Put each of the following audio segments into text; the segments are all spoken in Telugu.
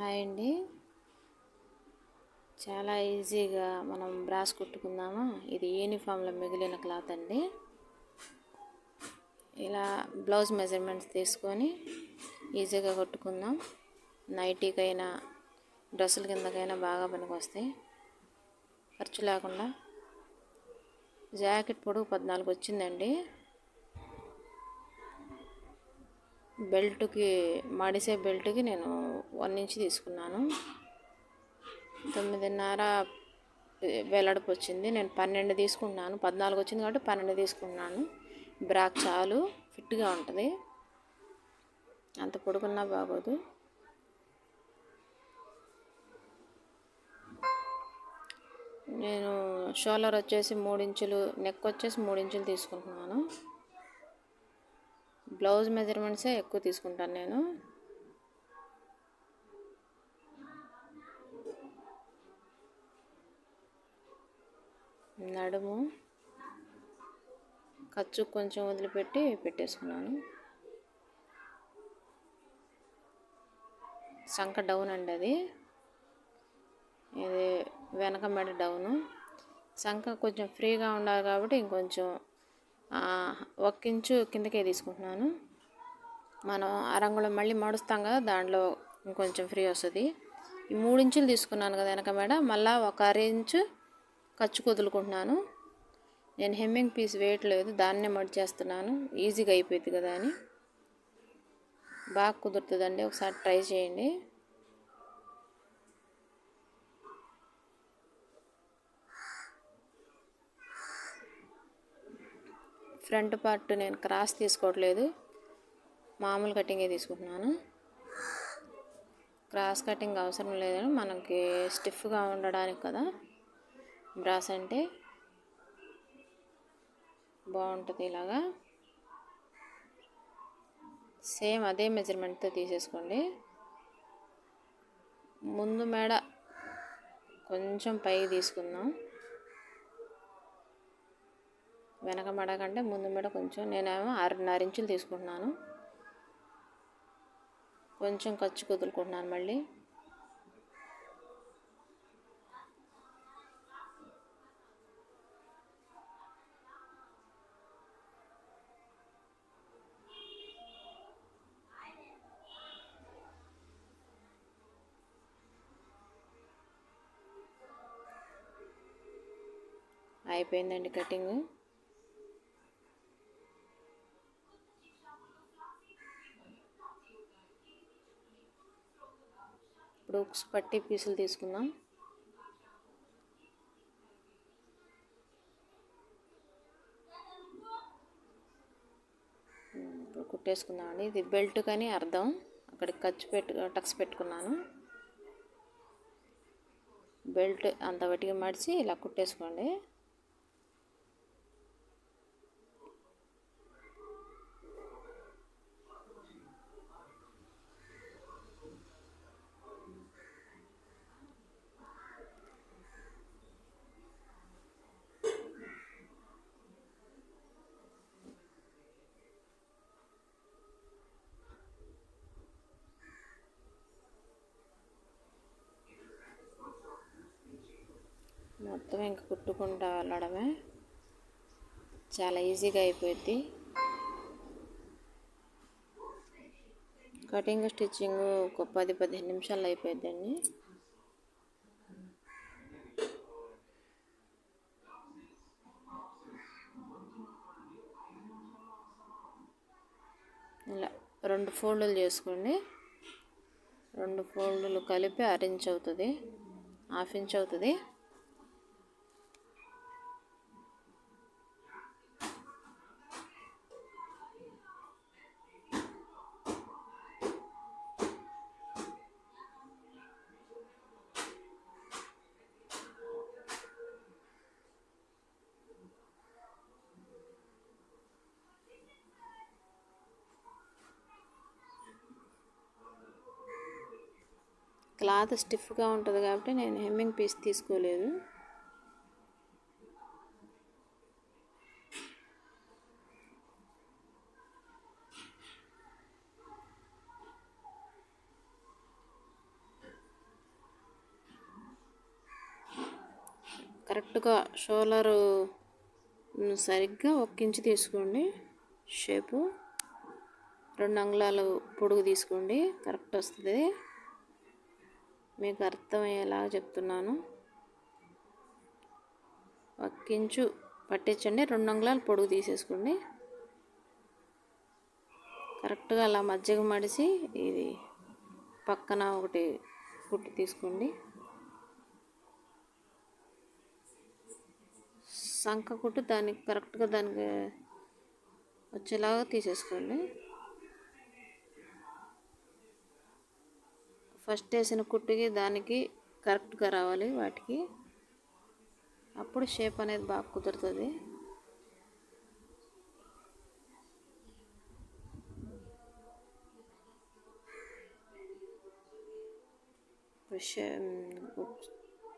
హాయ్ అండి. చాలా ఈజీగా మనం బ్రాస్ కుట్టుకుందామా? ఇది యూనిఫామ్లో మిగిలిన క్లాత్ అండి. ఇలా బ్లౌజ్ మెజర్మెంట్స్ తీసుకొని ఈజీగా కొట్టుకుందాం. నైటీకైనా డ్రెస్సుల కిందకైనా బాగా పనికొస్తాయి. ఖర్చు లేకుండా. జాకెట్ పొడుగు పద్నాలుగు వచ్చిందండి. బెల్ట్కి మడిసే బెల్ట్కి నేను వన్ ఇంచ్ తీసుకున్నాను. తొమ్మిదిన్నర వెల్లడపు వచ్చింది నేను పన్నెండు తీసుకున్నాను. పద్నాలుగు వచ్చింది కాబట్టి పన్నెండు తీసుకున్నాను. బ్రాక్ చాలు ఫిట్గా ఉంటుంది. అంత పొడుగున్నా బాగోదు. నేను షోలర్ వచ్చేసి మూడించులు నెక్ వచ్చేసి మూడించులు తీసుకుంటున్నాను. బ్లౌజ్ మెజర్మెంట్సే ఎక్కువ తీసుకుంటాను నేను. నడుము ఖర్చు కొంచెం వదిలిపెట్టి పెట్టేసుకున్నాను. సంక డౌన్ అండి అది. ఇది వెనక మెడ డౌను. సంక కొంచెం ఫ్రీగా ఉండాలి కాబట్టి ఇంకొంచెం ఒక ఇంచు కిందకే తీసుకుంటున్నాను. మనం అరంగుళం మళ్ళీ మడుస్తాం కదా దాంట్లో ఇంకొంచెం ఫ్రీ వస్తుంది. ఈ మూడు ఇంచులు తీసుకున్నాను కదా వెనక మేడ మళ్ళీ ఒక అర ఇంచు ఖర్చు కుదులుకుంటున్నాను. నేను హెమ్మింగ్ పీస్ వేయట్లేదు దాన్నే మడి చేస్తున్నాను. ఈజీగా అయిపోయింది కదా అని. బాగా కుదురుతుందండి ఒకసారి ట్రై చేయండి. ఫ్రంట్ పార్ట్ నేను క్రాస్ తీసుకోవట్లేదు. మామూలు కటింగే తీసుకుంటున్నాను. క్రాస్ కటింగ్ అవసరం లేదని మనకి స్టిఫ్గా ఉండడానికి కదా. బ్రాస్ అంటే బాగుంటుంది ఇలాగా. సేమ్ అదే మెజర్మెంట్తో తీసేసుకోండి. ముందు మేడ కొంచెం పైకి తీసుకుందాం. వెనక మెడ కంటే ముందు మెడ కొంచెం నేనేమో ఆరున్నర ఇంచులు తీసుకుంటున్నాను. కొంచెం ఖర్చు కుదులుకుంటున్నాను మళ్ళీ. అయిపోయిందండి కటింగ్. ఇప్పుడు పట్టి పీసులు తీసుకుందాం. ఇప్పుడు కుట్టేసుకుందామండి. ఇది బెల్ట్ కానీ అర్థం. అక్కడికి ఖర్చు పెట్టు టక్స్ పెట్టుకున్నాను. బెల్ట్ అంత వటిగా మడిచి ఇలా కుట్టేసుకోండి. మొత్తం ఇంక కుట్టుకుంటా వెళ్ళడమే. చాలా ఈజీగా అయిపోయింది కటింగ్ స్టిచ్చింగ్ ఒక పది పదిహేను నిమిషాలు అయిపోయిందండి ఇలా రెండు ఫోల్డ్లు చేసుకోండి. రెండు ఫోల్డ్లు కలిపి అరేంజ్ అవుతుంది హాఫ్ ఇంచ్ అవుతుంది. క్లాత్ స్టిఫ్గా ఉంటుంది కాబట్టి నేను హెమ్మింగ్ పీస్ తీసుకోలేదు. కరెక్ట్గా షోలరు సరిగ్గా ఒక ఇంచు తీసుకోండి. షేపు రెండు అంగుళాలు పొడుగు తీసుకోండి. కరెక్ట్ వస్తుంది. మీకు అర్థమయ్యేలాగా చెప్తున్నాను. ఒక్కించు పట్టించండి. రెండు అంగుళాలు పొడుగు తీసేసుకోండి. కరెక్ట్గా అలా మజ్జిగ మడిసి ఇది పక్కన ఒకటి కుట్టి తీసుకోండి. సంక కుట్టు దానికి కరెక్ట్గా దానికి వచ్చేలాగా తీసేసుకోండి. ఫస్ట్ వేసిన కుట్టుకి దానికి కరెక్ట్గా రావాలి వాటికి. అప్పుడు షేప్ అనేది బాగా కుదురుతుంది.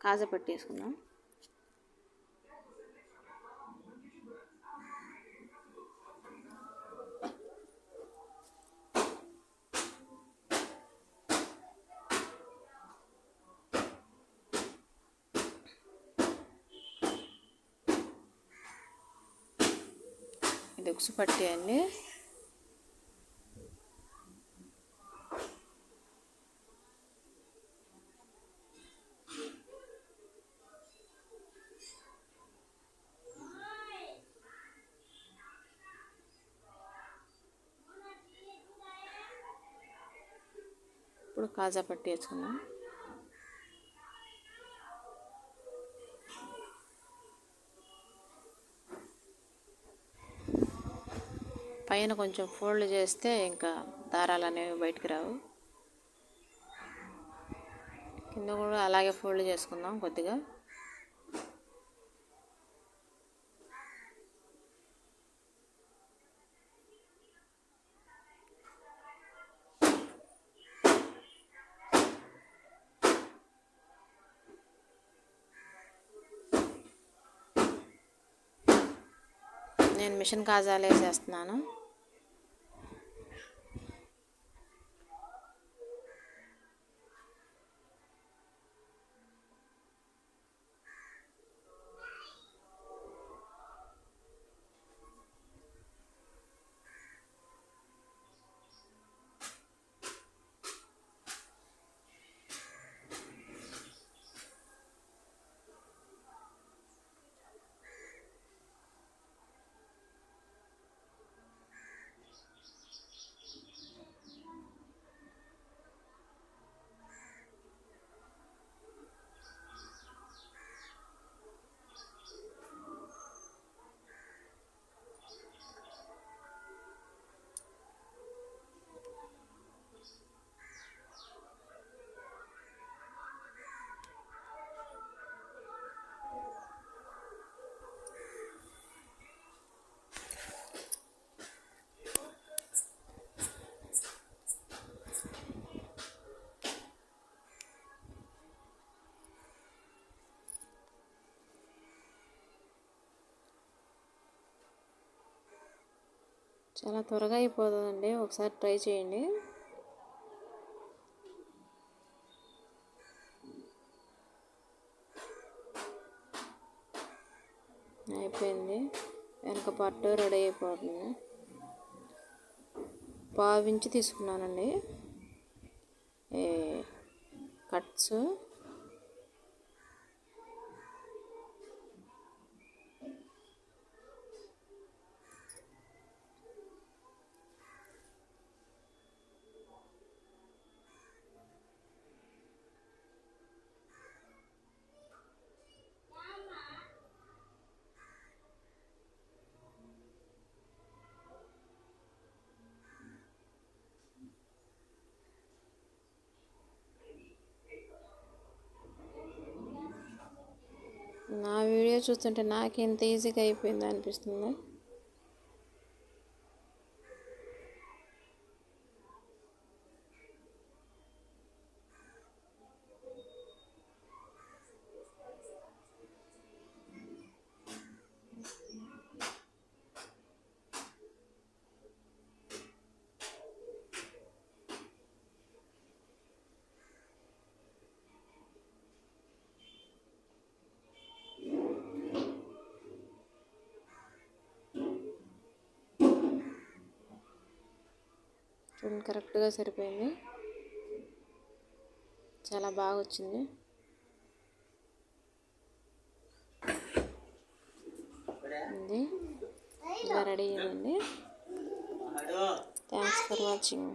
కాజా పట్టి దుక్సు ఇది అండి ఇప్పుడు కాజా పట్టి వేసుకున్నాం పైన కొంచెం ఫోల్డ్ చేస్తే ఇంకా దారాలు అనేవి బయటికి రావు. కింద కూడా అలాగే ఫోల్డ్ చేసుకుందాం కొద్దిగా. నేను మిషన్ కాజాలు వేసేస్తున్నాను. చాలా త్వరగా అయిపోతుందండి. ఒకసారి ట్రై చేయండి. అయిపోయింది. వెనక పట్టు రెడీ అయిపోతుంది. పావించి తీసుకున్నానండి. కట్స్. నా వీడియో చూస్తుంటే నాకు ఎంత ఈజీగా అయిపోయింది అనిపిస్తుంది. చూడండి కరెక్ట్గా సరిపోయింది. చాలా బాగా వచ్చింది. ఇది ఇలా రెడీ అయ్యిందండి థ్యాంక్స్ ఫర్ వాచింగ్